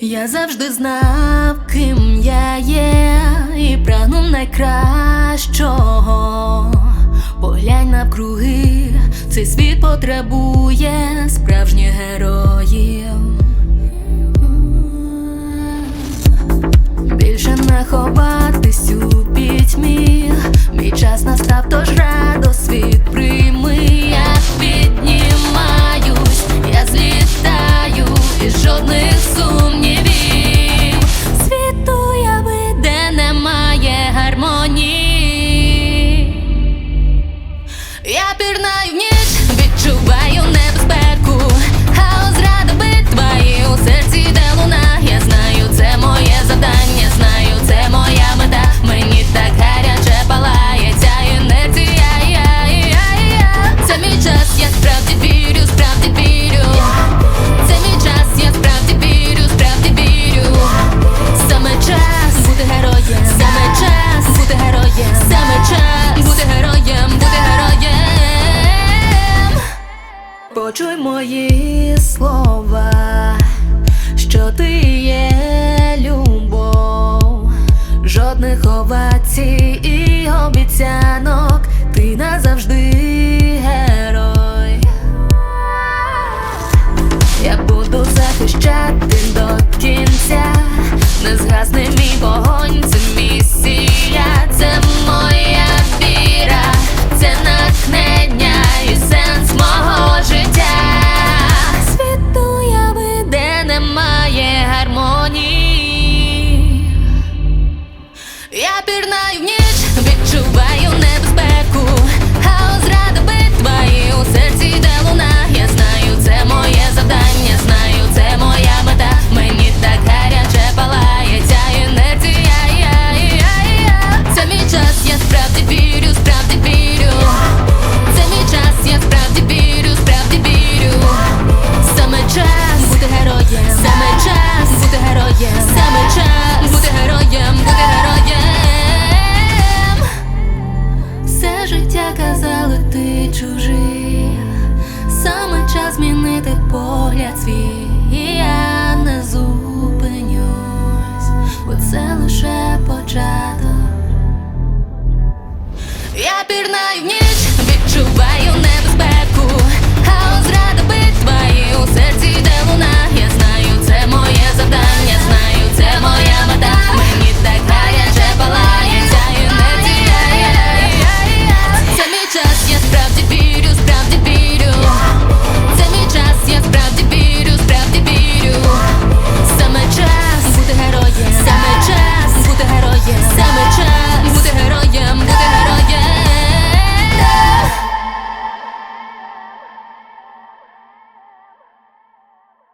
Я завжди знав, ким я є, і прагнув найкращого. Поглянь навкруги, цей світ потребує справжніх героїв. Більше не ховатись у пітьмі, мій час настав тож рад. Почуй мої слова, що ти є любов, жодних овацій і обіцянок ти назавжди. Я пірнаю в ніч життя казали ти чужий, саме час змінити погляд свій, І я не зупинюсь, бо це лише початок. Я пірнаю в ній.